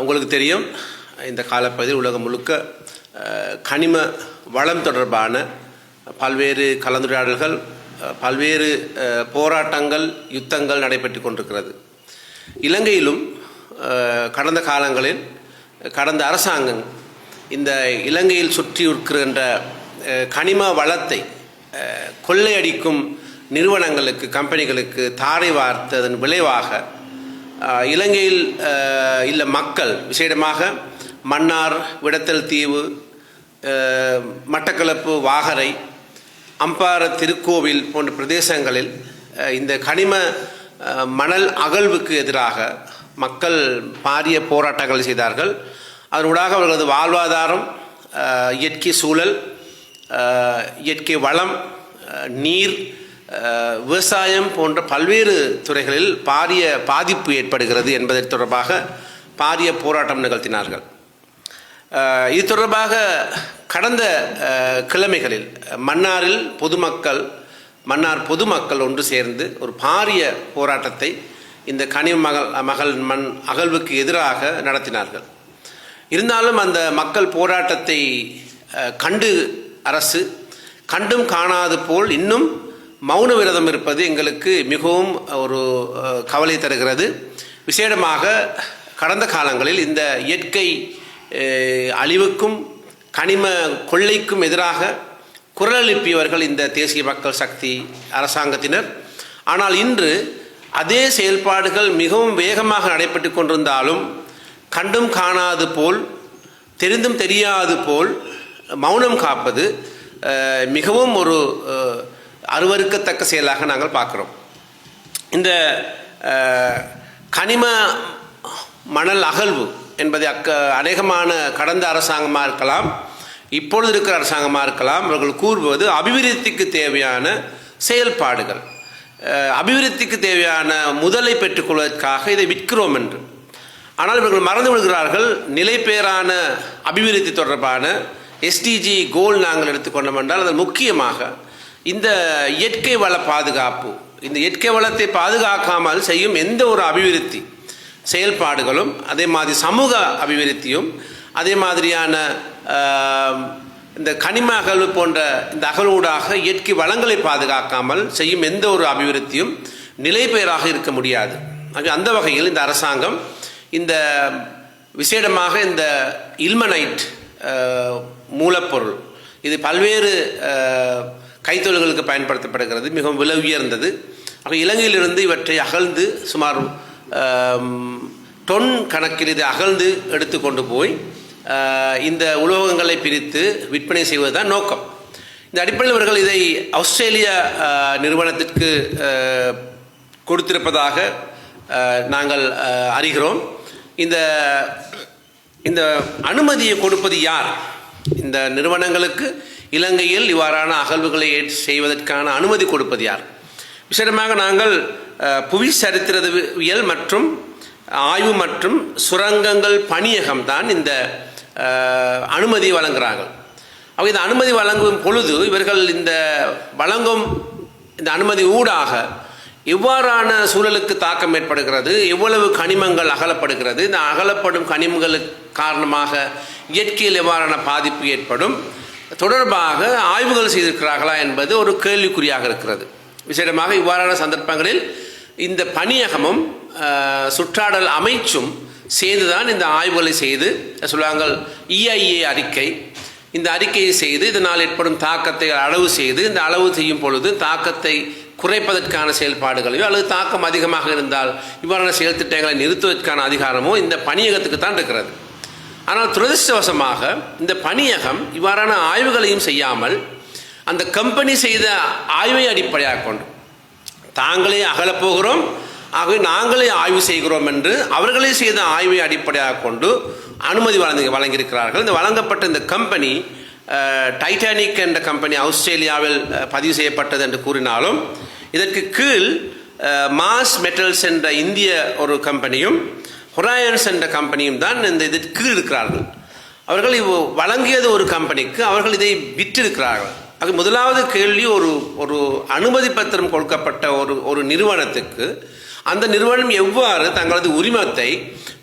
உங்களுக்கு தெரியும் இந்த காலப்பகுதியில் உலகம் முழுக்க கனிம வளம் தொடர்பான பல்வேறு கலந்துரையாடல்கள் பல்வேறு போராட்டங்கள் யுத்தங்கள் நடைபெற்று கொண்டிருக்கிறது. இலங்கையிலும் கடந்த காலங்களில் கடந்த அரசாங்கம் இந்த இலங்கையில் சுற்றி இருக்கின்ற கனிம வளத்தை கொள்ளையடிக்கும் நிறுவனங்களுக்கு கம்பெனிகளுக்கு தாரை வார்த்ததன் விளைவாக இலங்கையில் இல்லை மக்கள் விசேடமாக மன்னார் விடத்தல் தீவு மட்டக்களப்பு வாகரை அம்பார திருக்கோவில் போன்ற பிரதேசங்களில் இந்த கனிம மணல் அகழ்வுக்கு எதிராக மக்கள் பாரிய போராட்டங்கள் செய்தார்கள். அதனூடாக அவர்களது வாழ்வாதாரம் இயற்கை சூழல் இயற்கை வளம் நீர் விவசாயம் போன்ற பல்வேறு துறைகளில் பாரிய பாதிப்பு ஏற்படுகிறது என்பதை தொடர்பாக பாரிய போராட்டம் நிகழ்த்தினார்கள். இது தொடர்பாக கடந்த கிழமைகளில் மன்னாரில் பொதுமக்கள் மன்னார் பொதுமக்கள் ஒன்று சேர்ந்து ஒரு பாரிய போராட்டத்தை இந்த கனிம மகள் மகள் மண் அகழ்வுக்கு எதிராக நடத்தினார்கள். இருந்தாலும் அந்த மக்கள் போராட்டத்தை கண்டு அரசு கண்டும் காணாது போல் இன்னும் மௌன விரதம் இருப்பது எங்களுக்கு மிகவும் ஒரு கவலை தருகிறது. விசேடமாக கடந்த காலங்களில் இந்த இயற்கை அழிவுக்கும் கனிம கொள்ளைக்கும் எதிராக குரல் எழுப்பியவர்கள் இந்த தேசிய மக்கள் சக்தி அரசாங்கத்தினர். ஆனால் இன்று அதே செயல்பாடுகள் மிகவும் வேகமாக நடைபெற்று கொண்டிருந்தாலும் கண்டும் காணாது போல் தெரிந்தும் தெரியாது போல் மௌனம் காப்பது மிகவும் ஒரு அருவருக்கத்தக்க செயலாக நாங்கள் பார்க்குறோம். இந்த கனிம மணல் அகழ்வு என்பதை அக்க அநேகமான கடந்த அரசாங்கமாக இருக்கலாம் இப்பொழுது இருக்கிற அரசாங்கமாக இருக்கலாம் அவர்கள் கூறுவது அபிவிருத்திக்கு தேவையான செயல்பாடுகள். அபிவிருத்திக்கு தேவையான முதலை பெற்றுக்கொள்வதற்காக இதை விற்கிறோம் என்று. ஆனால் இவர்கள் மறந்து விடுகிறார்கள் நிலைப்பேறான அபிவிருத்தி தொடர்பான எஸ்டிஜி கோல் நாங்கள் எடுத்துக்கொண்டோம் என்றால் அதில் முக்கியமாக இந்த இயற்கை வள பாதுகாப்பு இந்த இயற்கை வளத்தை பாதுகாக்காமல் செய்யும் எந்த ஒரு அபிவிருத்தி செயல்பாடுகளும் அதே மாதிரி சமூக அபிவிருத்தியும் அதே மாதிரியான இந்த கனிம அகழ்வு போன்ற இந்த அகழ்வூடாக இயற்கை வளங்களை பாதுகாக்காமல் செய்யும் எந்த ஒரு அபிவிருத்தியும் நிலைபெயராக இருக்க முடியாது. அந்த வகையில் இந்த அரசாங்கம் இந்த விசேடமாக இந்த இல்மனைட் மூலப்பொருள் இது பல்வேறு கைத்தொழில்களுக்கு பயன்படுத்தப்படுகிறது மிகவும் விலை உயர்ந்தது. ஆக இலங்கையிலிருந்து இவற்றை அகழ்ந்து சுமார் டொன் கணக்கில் இது அகழ்ந்து எடுத்து கொண்டு போய் இந்த உலோகங்களை பிரித்து விற்பனை செய்வதுதான் நோக்கம். இந்த அடிப்படையில் இவர்கள் இதை ஆஸ்திரேலிய நிறுவனத்திற்கு கொடுத்திருப்பதாக நாங்கள் அறிகிறோம். இந்த இந்த அனுமதியை கொடுப்பது யார்? இந்த நிறுவனங்களுக்கு இலங்கையில் இவ்வாறான அகழ்வுகளை ஏற்று செய்வதற்கான அனுமதி கொடுப்பது யார்? விசேடமாக நாங்கள் புவி சரித்திரவியல் மற்றும் ஆய்வு மற்றும் சுரங்கங்கள் பணியகம் தான் இந்த அனுமதி வழங்குகிறார்கள் அவங்க இந்த அனுமதி வழங்கும் பொழுது இவர்கள் இந்த வழங்கும் இந்த அனுமதி ஊடாக எவ்வாறான சூழலுக்கு தாக்கம் ஏற்படுகிறது. எவ்வளவு கனிமங்கள் அகலப்படுகிறது. இந்த அகலப்படும் கனிமங்களுக்கு காரணமாக இயற்கையில் எவ்வாறான பாதிப்பு ஏற்படும். தொடர்பாக ஆய்வுகள் செய்திருக்கிறார்களா என்பது ஒரு கேள்விக்குறியாக இருக்கிறது. விசேடமாக இவ்வாறான சந்தர்ப்பங்களில் இந்த பணியகமும் சுற்றாடல் அமைச்சும் சேர்ந்துதான் இந்த ஆய்வுகளை செய்து சொல்லுவாங்க இஐஏ அறிக்கை. இந்த அறிக்கையை செய்து இதனால் ஏற்படும் தாக்கத்தை அளவு செய்து இந்த அளவு செய்யும் பொழுது தாக்கத்தை குறைப்பதற்கான செயல்பாடுகளையோ அல்லது தாக்கம் அதிகமாக இருந்தால் இவ்வாறான செயல் திட்டங்களை நிறுத்துவதற்கான அதிகாரமோ இந்த பணியகத்துக்கு தான் இருக்கிறது. ஆனால் துரதிருஷ்டவசமாக இந்த பணியகம் இவ்வாறான ஆய்வுகளையும் செய்யாமல் அந்த கம்பெனி செய்த ஆய்வை அடிப்படையாக கொண்டு தாங்களே அகலப்போகிறோம் ஆகவே நாங்களே ஆய்வு செய்கிறோம் என்று அவர்களே செய்த ஆய்வை அடிப்படையாக கொண்டு அனுமதி வழங்கி வழங்கியிருக்கிறார்கள். இந்த வழங்கப்பட்ட இந்த கம்பெனி டைட்டானிக் என்ற கம்பெனி ஆஸ்திரேலியாவில் பதிவு செய்யப்பட்டது என்று கூறினாலும் இதற்கு கீழ் மாஸ் மெட்டல்ஸ் என்ற இந்திய ஒரு கம்பெனியும் ஹொராயன்ஸ் என்ற கம்பெனியும் தான் இந்த இதற்கு கீழ் இருக்கிறார்கள். அவர்கள் இவ் வழங்கியது ஒரு கம்பெனிக்கு அவர்கள் இதை விற்றிருக்கிறார்கள். அது முதலாவது கேள்வி ஒரு ஒரு அனுமதி பத்திரம் கொடுக்கப்பட்ட ஒரு ஒரு நிறுவனத்துக்கு. அந்த நிறுவனம் எவ்வாறு தங்களது உரிமத்தை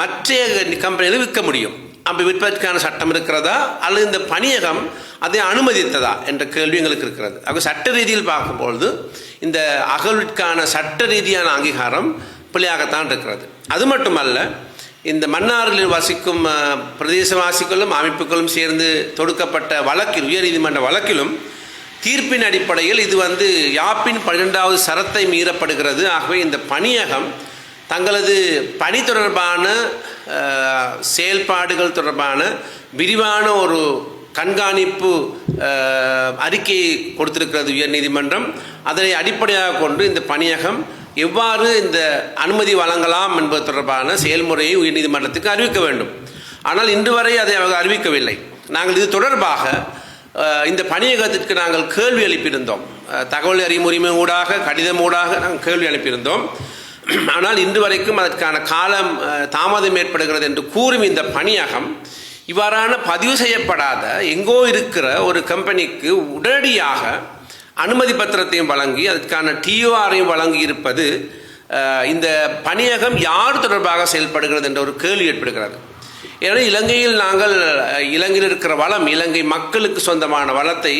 மற்ற கம்பெனியில் விற்க முடியும்? அப்படி விற்பதற்கான சட்டம் இருக்கிறதா? அல்லது இந்த பணியகம் அதை அனுமதித்ததா? என்ற கேள்வி எங்களுக்கு இருக்கிறது. அப்போ சட்ட ரீதியில் பார்க்கும்பொழுது இந்த அகழ்விற்கான சட்ட ரீதியான அங்கீகாரம் பிள்ளையாகத்தான் இருக்கிறது. அது மட்டுமல்ல இந்த மன்னாரில் வசிக்கும் பிரதேசவாசிகளும் அமைப்புகளும் சேர்ந்து தொடுக்கப்பட்ட வழக்கில் உயர்நீதிமன்ற வழக்கிலும் தீர்ப்பின் அடிப்படையில் இது வந்து யாப்பின் பன்னிரெண்டாவது சரத்தை மீறப்படுகிறது. ஆகவே இந்த பணியகம் தங்களது பணி தொடர்பான செயல்பாடுகள் தொடர்பான விரிவான ஒரு கண்காணிப்பு அறிக்கையை கொடுத்திருக்கிறது உயர்நீதிமன்றம். அதனை அடிப்படையாக கொண்டு இந்த பணியகம் எவ்வாறு இந்த அனுமதி வழங்கலாம் என்பது தொடர்பான செயல்முறையை உயர்நீதிமன்றத்துக்கு அறிவிக்க வேண்டும். ஆனால் இன்று வரை அதை அவர்கள் அறிவிக்கவில்லை. நாங்கள் இது தொடர்பாக இந்த பணியகத்திற்கு நாங்கள் கேள்வி எழுப்பியிருந்தோம். தகவல் அறிவுரிமை ஊடாக கடிதம் ஊடாக நாங்கள் கேள்வி அனுப்பியிருந்தோம் ஆனால் இன்று வரைக்கும் அதற்கான காலம் தாமதம் ஏற்படுகிறது என்று கூறும் இந்த பணியகம் இவ்வாறான பதிவு செய்யப்படாத எங்கோ இருக்கிற ஒரு கம்பெனிக்கு உடனடியாக அனுமதி பத்திரத்தையும் வழங்கி அதற்கான டிஓஆரையும் வழங்கி இருப்பது இந்த பணியகம் யார் தொடர்பாக செயல்படுகிறது என்ற ஒரு கேள்வி ஏற்படுகிறது. ஏன்னா இலங்கையில் நாங்கள் இலங்கையில் இருக்கிற வளம் இலங்கை மக்களுக்கு சொந்தமான வளத்தை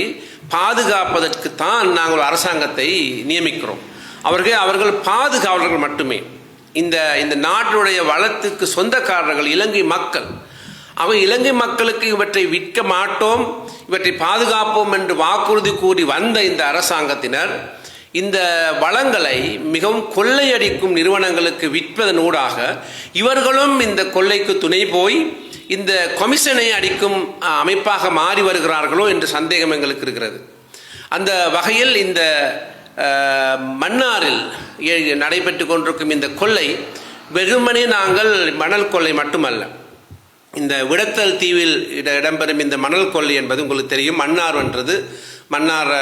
பாதுகாப்பதற்கு தான் நாங்கள் ஒரு அரசாங்கத்தை நியமிக்கிறோம். அவர்கள் அவர்கள் பாதுகாவலர்கள் மட்டுமே. இந்த இந்த நாட்டினுடைய வளத்துக்கு சொந்தக்காரர்கள் இலங்கை மக்கள். அவன் இலங்கை மக்களுக்கு இவற்றை விற்க மாட்டோம் இவற்றை பாதுகாப்போம் என்று வாக்குறுதி கூறி வந்த இந்த அரசாங்கத்தினர் இந்த வளங்களை மிகவும் கொள்ளையடிக்கும் நிறுவனங்களுக்கு விற்பதனூடாக இவர்களும் இந்த கொள்ளைக்கு துணை போய் இந்த கொமிஷனை அடிக்கும் அமைப்பாக மாறி வருகிறார்களோ என்று சந்தேகம் எங்களுக்கு இருக்கிறது. அந்த வகையில் இந்த மன்னாரில் ஏ- நடைபெற்று கொண்டிருக்கும் இந்த கொள்ளை வெறுமனே நாங்கள் மணல் கொள்ளை மட்டுமல்ல. இந்த விடத்தல் தீவில் இட- இடம்பெறும் இந்த மணல் கொள்ளை என்பது உங்களுக்கு தெரியும். மன்னார் என்றது மன்னார்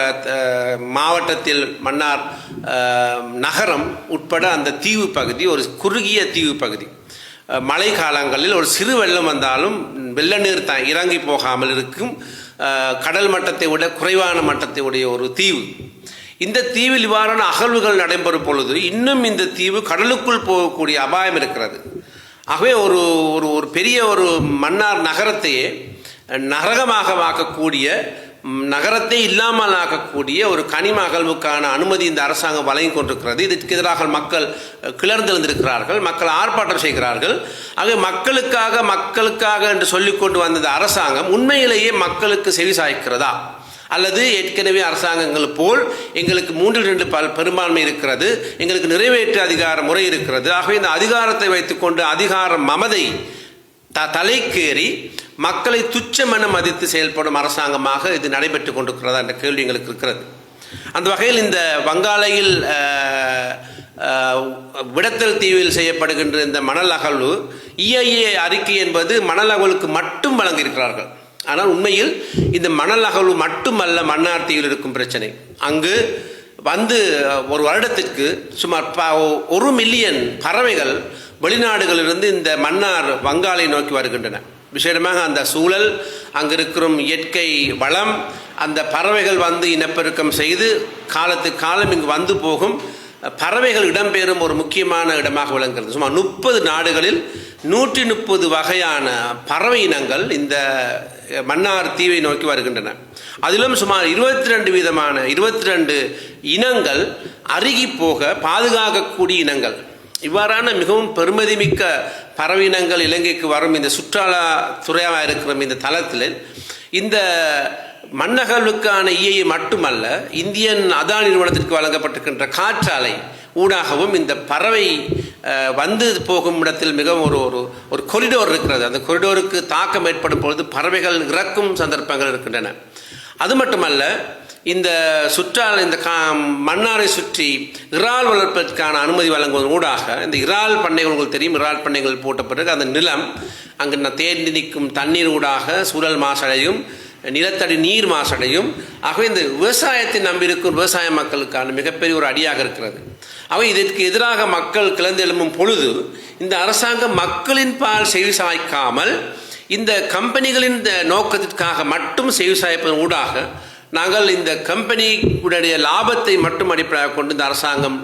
மாவட்டத்தில் மன்னார் நகரம் உட்பட அந்த தீவு பகுதி ஒரு குறுகிய தீவு பகுதி. மழை காலங்களில் ஒரு சிறு வெள்ளம் வந்தாலும் வெள்ள நீர் த இறங்கி போகாமல் இருக்கும் கடல் மட்டத்தை விட குறைவான மட்டத்தை உடைய ஒரு தீவு. இந்த தீவில் இவ்வாறான அகழ்வுகள் நடைபெறும் பொழுது இன்னும் இந்த தீவு கடலுக்குள் போகக்கூடிய அபாயம் இருக்கிறது. ஆகவே ஒரு ஒரு ஒரு பெரிய ஒரு மன்னார் நகரத்தையே நரகமாக ஆக்கக்கூடிய நகரத்தை இல்லாமல் ஆக்கக்கூடிய ஒரு கனிம அகழ்வுக்கான அனுமதி இந்த அரசாங்கம் வழங்கி கொண்டிருக்கிறது. இதற்கு எதிராக மக்கள் கிளர்ந்தெழுந்திருக்கிறார்கள். மக்கள் ஆர்ப்பாட்டம் செய்கிறார்கள். ஆக மக்களுக்காக மக்களுக்காக என்று சொல்லிக்கொண்டு வந்த அரசாங்கம் உண்மையிலேயே மக்களுக்கு செவி சாய்க்கிறதா? அல்லது ஏற்கனவே அரசாங்கங்கள் போல் எங்களுக்கு மூன்றில் ரெண்டு பெரும்பான்மை இருக்கிறது. எங்களுக்கு நிறைவேற்று அதிகார முறை இருக்கிறது. ஆகவே இந்த அதிகாரத்தை வைத்துக்கொண்டு அதிகார மமதை த தலைக்கேறி மக்களை துச்சமென மதித்து செயல்படும் அரசாங்கமாக இது நடைபெற்று கொண்டிருக்கிறதா என்ற கேள்வி எங்களுக்கு இருக்கிறது. அந்த வகையில் இந்த வங்காளையில் விடத்தல் தீவில் செய்யப்படுகின்ற இந்த மணல் அகழ்வு இஐஏ அறிக்கை என்பது மணல் அகழ்வுக்கு மட்டும் வழங்கியிருக்கிறார்கள். ஆனால் உண்மையில் இந்த மணல் அகழ்வு மட்டுமல்ல மன்னார்த்தியில் இருக்கும் பிரச்சனை. அங்கு வந்து ஒரு வருடத்திற்கு சுமார் ப- ஒரு மில்லியன் பறவைகள் வெளிநாடுகளிலிருந்து இந்த மன்னார் வங்காளை நோக்கி வருகின்றன. விசேடமாக அந்த சூழல் அங்கு இருக்கிற இயற்கை வளம் அந்த பறவைகள் வந்து இனப்பெருக்கம் செய்து காலத்துக்கு காலம் இங்கு வந்து போகும். பறவைகள் இடம்பெறும் ஒரு முக்கியமான இடமாக விளங்குகிறது. சுமார் முப்பது நாடுகளில் நூற்றி முப்பது வகையான பறவை இனங்கள் இந்த மன்னார் தீவை நோக்கி வருகின்றன. அதிலும் சுமார் இருபத்தி ரெண்டு விதமான இருபத்தி ரெண்டு இனங்கள் அருகி போக பாதுகாக்கக்கூடிய இனங்கள். இவ்வாறான மிகவும் பெருமதிமிக்க பறவை இனங்கள் இலங்கைக்கு வரும் இந்த சுற்றுலா துறையாக இருக்கிற இந்த தளத்தில் இந்த மண்ணகழ்வுக்கான இஐ மட்டுமல்ல இந்தியன் அதான் நிறுவனத்திற்கு வழங்கப்பட்டிருக்கின்ற காற்றாலை ஊடாகவும் இந்த பறவை வந்து போகும் இடத்தில் மிகவும் ஒரு ஒரு ஒரு கொரிடோர் இருக்கிறது. அந்த கொரிடோருக்கு தாக்கம் ஏற்படும் பொழுது பறவைகள் இறக்கும் சந்தர்ப்பங்கள் இருக்கின்றன. அது மட்டுமல்ல இந்த சுற்றால் இந்த கா மன்னாரை சுற்றி இறால் வளர்ப்பதற்கான அனுமதி வழங்குவதன் ஊடாக இந்த இறால் பண்ணைகள் உங்களுக்கு தெரியும் இறால் பண்ணைகள் போட்ட பிறகு அந்த நிலம் அங்கு ந- நிற்கும் தண்ணீர் ஊடாக சூழல் மாசடையும். நிலத்தடி நீர் மாசடையும். ஆகவே இந்த விவசாயத்தை நம்பியிருக்கும் விவசாய மக்களுக்கான மிகப்பெரிய ஒரு அடியாக இருக்கிறது. அவை இதற்கு எதிராக மக்கள் கிளந்தெழும்பும் பொழுது இந்த அரசாங்கம் மக்களின் பால் செவி சாய்க்காமல் இந்த கம்பெனிகளின் இந்த நோக்கத்திற்காக மட்டும் செவி சாய்ப்பதன் ஊடாக நாங்கள் இந்த கம்பெனியுடைய லாபத்தை மட்டும் அடிப்படையாக கொண்டு இந்த அரசாங்கம்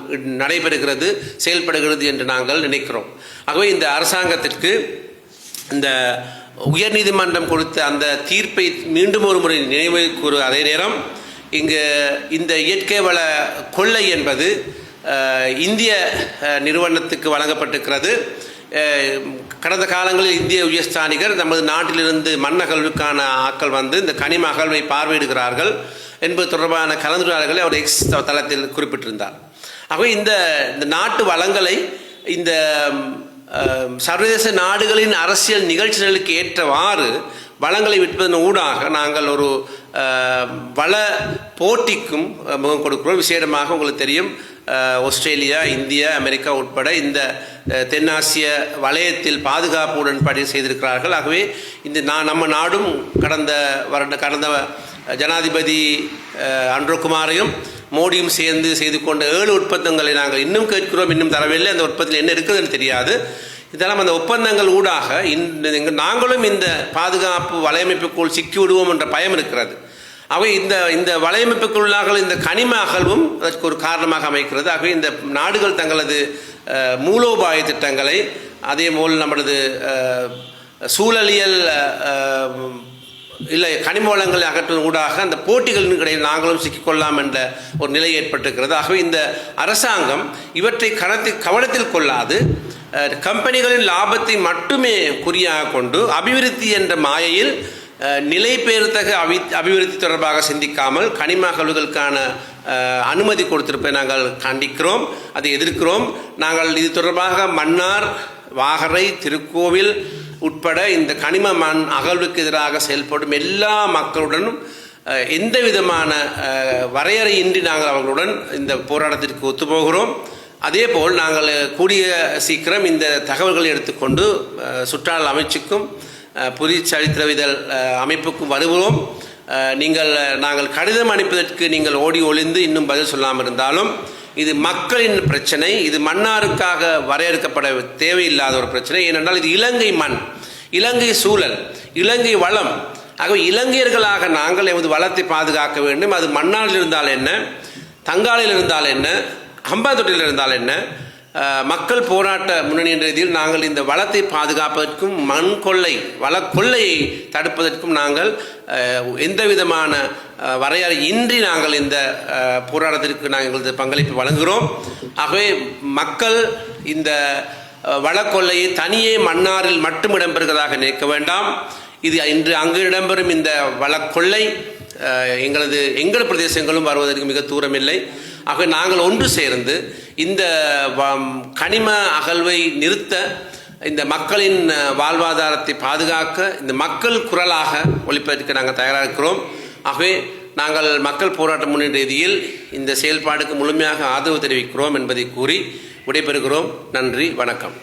நடைபெறுகிறது செயல்படுகிறது என்று நாங்கள் நினைக்கிறோம். ஆகவே இந்த அரசாங்கத்திற்கு இந்த உயர்நீதிமன்றம் கொடுத்த அந்த தீர்ப்பை மீண்டும் ஒரு முறை நினைவு கூறு அதே நேரம். இங்கு இந்த இயற்கை வள கொள்ளை என்பது இந்திய நிறுவனத்துக்கு வழங்கப்பட்டிருக்கிறது. கடந்த காலங்களில் இந்திய உயர்ஸ்தானிகர் நமது நாட்டிலிருந்து மண்ணகழ்வுக்கான ஆட்கள் வந்து இந்த கனிம அகழ்வை பார்வையிடுகிறார்கள் என்பது தொடர்பான கலந்துரையாடல்களை அவர் எக்ஸ் தளத்தில் குறிப்பிட்டிருந்தார். ஆகவே இந்த இந்த நாட்டு வளங்களை இந்த சர்வதேச நாடுகளின் அரசியல் நிகழ்ச்சிகளுக்கு ஏற்றவாறு வளங்களை விற்பதன் ஊடாக நாங்கள் ஒரு வள போட்டிக்கும் முகம் கொடுக்கிறோம். விசேடமாக உங்களுக்கு தெரியும் ஆஸ்திரேலியா இந்தியா அமெரிக்கா உட்பட இந்த தென்னாசிய வலயத்தில் பாதுகாப்பு உடன்பாடு செய்திருக்கிறார்கள். ஆகவே இந்த நான் நம்ம நாடும் கடந்த வருட கடந்த ஜனாதிபதி அஹ், மோடியும் சேர்ந்து செய்து கொண்ட ஏழு ஒப்பந்தங்களை நாங்கள் இன்னும் கேட்கிறோம் இன்னும் தரவில்லை. அந்த ஒப்பந்தத்தில் என்ன இருக்குதுன்னு தெரியாது. இதெல்லாம் அந்த ஒப்பந்தங்கள் ஊடாக இந்த நாங்களும் இந்த பாதுகாப்பு வலையமைப்புக்குள் சிக்கி விடுவோம் என்ற பயம் இருக்கிறது. ஆகவே இந்த இந்த வலையமைப்புக்குள்ளாக இந்த கனிம அகழ்வும் அதற்கு ஒரு காரணமாக அமைக்கிறது. ஆகவே இந்த நாடுகள் தங்களது மூலோபாய திட்டங்களை அதே போல் நமது சூழலியல் இல்லை கனிம வளங்களை அகற்றுவதன் ஊடாக அந்த போட்டிகளின் கிடையில் நாங்களும் சிக்கிக்கொள்ளலாம் என்ற ஒரு நிலை ஏற்பட்டிருக்கிறது. ஆகவே இந்த அரசாங்கம் இவற்றை கணத்தில் கவனத்தில் கொள்ளாது. கம்பெனிகளின் லாபத்தை மட்டுமே குறியாக கொண்டு அபிவிருத்தி என்ற மாயையில் நிலை பெயர்த்தக அபி அபிவிருத்தி தொடர்பாக சிந்திக்காமல் கனிம அகழ்வுகளுக்கான அனுமதி கொடுத்திருப்பதை நாங்கள் கண்டிக்கிறோம் அதை எதிர்க்கிறோம். நாங்கள் இது தொடர்பாக மன்னார் வாகரை திருக்கோவில் உட்பட இந்த கனிம மண் அகழ்வுக்கு எதிராக செயல்படும் எல்லா மக்களுடனும் எந்த விதமான வரையறையின்றி நாங்கள் அவர்களுடன் இந்த போராட்டத்திற்கு ஒத்துப்போகிறோம். அதே போல் நாங்கள் கூடிய சீக்கிரம் இந்த தகவல்களை எடுத்துக்கொண்டு அஹ், சுற்றாடல் அமைச்சுக்கும் புதிய சரித்திரவிதழ் அமைப்புக்கும் வருகிறோம். நீங்கள் நாங்கள் கடிதம் அனுப்பதற்கு நீங்கள் ஓடி ஒளிந்து இன்னும் பதில் சொல்லாமல் இருந்தாலும் இது மக்களின் பிரச்சனை இது மன்னாருக்காக வரையறுக்கப்பட தேவையில்லாத ஒரு பிரச்சனை. ஏனென்றால் இது இலங்கை மண் இலங்கை சூழல் இலங்கை வளம். ஆகவே இலங்கையர்களாக நாங்கள் எமது வளத்தை பாதுகாக்க வேண்டும். அது மன்னாரில் இருந்தால் என்ன தங்காலில் இருந்தால் என்ன அம்பாந்தொட்டில் இருந்தால் என்ன மக்கள் போராட்ட முன்னணி என்ற ரீதியில் நாங்கள் இந்த வளத்தை பாதுகாப்பதற்கும் மண் கொள்ளை வள கொள்ளையை தடுப்பதற்கும் நாங்கள் எந்த விதமான வரையறை இன்றி நாங்கள் இந்த போராட்டத்திற்கு நாங்கள் எங்களது பங்களிப்பு வழங்குகிறோம். ஆகவே மக்கள் இந்த அஹ், வளக்கொள்ளையை தனியே மன்னாரில் மட்டும் இடம்பெறுகிறதாக நினைக்க வேண்டாம். இது இன்று அங்கு இடம்பெறும் இந்த வளக்கொள்ளை எங்களது எங்கள் பிரதேசங்களும் வருவதற்கு மிக தூரமில்லை. ஆகவே நாங்கள் ஒன்று சேர்ந்து இந்த கனிம அகழ்வை நிறுத்த இந்த மக்களின் வாழ்வாதாரத்தை பாதுகாக்க இந்த மக்கள் குரலாக ஒழிப்பதற்கு நாங்கள் தயாராக இருக்கிறோம். ஆகவே நாங்கள் மக்கள் போராட்ட முன்னணி ரீதியில் இந்த செயல்பாடுக்கு முழுமையாக ஆதரவு தெரிவிக்கிறோம் என்பதை கூறி விடைபெறுகிறோம். நன்றி வணக்கம்.